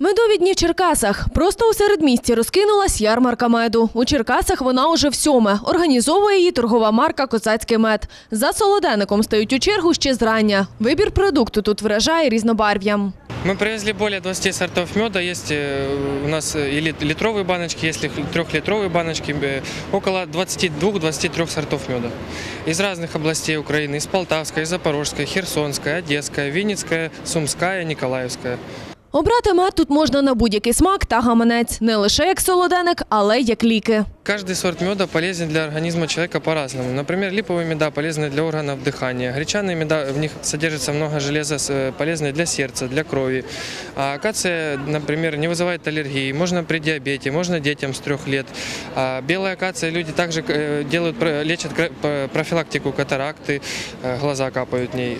Медові дні в Черкасах. Просто у середмісті розкинулась ярмарка меду. У Черкасах вона уже в сьоме. Організовує її торгова марка «Козацький мед». За солоденником стають у чергу ще зрання. Вибір продукту тут вражає різнобарв'ям. Мы привезли более 20 сортов меда. Есть э, у нас и лит- литровые баночки, есть ли- трехлитровые баночки. э, Около 22-23 сортов меда. Из разных областей Украины. Из Полтавской, из Запорожской, Херсонской, Одесская, Винницкая, Сумская, Николаевская. Обрати мед тут можна на будь-який смак та гаманець. Не лише як солоденник, але й як ліки. Каждый сорт меда полезен для организма человека по-разному. Например, липовые меда полезны для органов дыхания. Гречаные меда, в них содержится много железа, с- э, полезное для сердца, для крови. А акация, например, не вызывает аллергии. Можно при диабете, можно детям с трех лет. А белая акация люди также э, делают, про- лечат кра- п- профилактику катаракты, э, глаза капают в ней.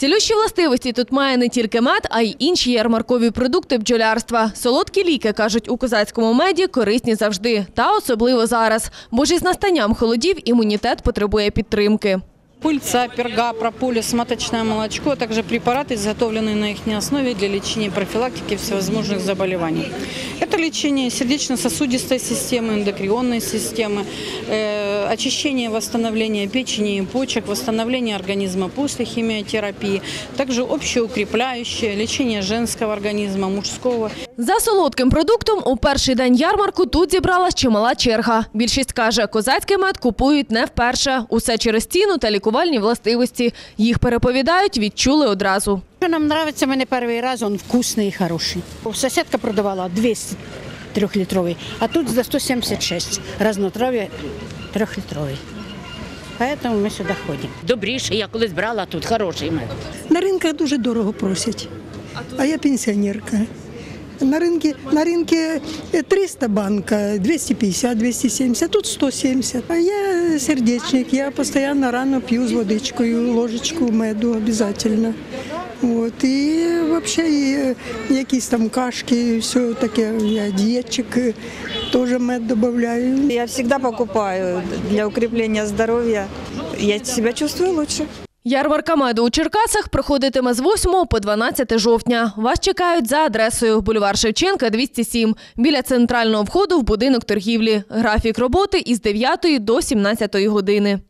Цілющі властивості тут має не тільки мед, а й інші ярмаркові продукти бджолярства. Солодкі ліки, кажуть, у козацькому меді корисні завжди. Та особливо зараз. Бо ж із настанням холодів імунітет потребує підтримки Пыльца, перга, прополис, маточное молочко, а также препараты, изготовленные на их основе для лечения и профилактики всевозможных заболеваний. Это лечение сердечно-сосудистой системы, эндокрионной системы, э, очищение, восстановление печени и почек, восстановление организма после химиотерапии, также общеукрепляющее, лечение женского организма, мужского. За солодким продуктом у перший день ярмарку тут зібралась чимала черга. Більшість каже, козацький мед купують не вперше. Усе через ціну та лікувальні властивості. Їх переповідають, відчули одразу. Что нам нравится, мы не первый раз, он вкусный и хороший. Соседка продавала 200 трехлитровый, а тут за 176 разнотравье трехлитровый. Поэтому мы сюда ходим. Добріше, я колись брала тут хороший мед. На ринках дуже дорого просять. А я пенсіонерка. На ринку, на ринку 300 банка, 250, 270, тут 170. А я сердечник, я постійно рано п'ю з водичкою, ложечку меду обов'язково. От, і взагалі якісь там кашки, все таке, я дієтчик, теж мед додаю. Я всегда покупаю для укрепления здоровья. Я себя чувствую лучше. Ярмарка меду у Черкасах проходитиме з 8 по 12 жовтня. Вас чекають за адресою бульвар Шевченка, 207, біля центрального входу в будинок торгівлі. Графік роботи із 9 до 17 години.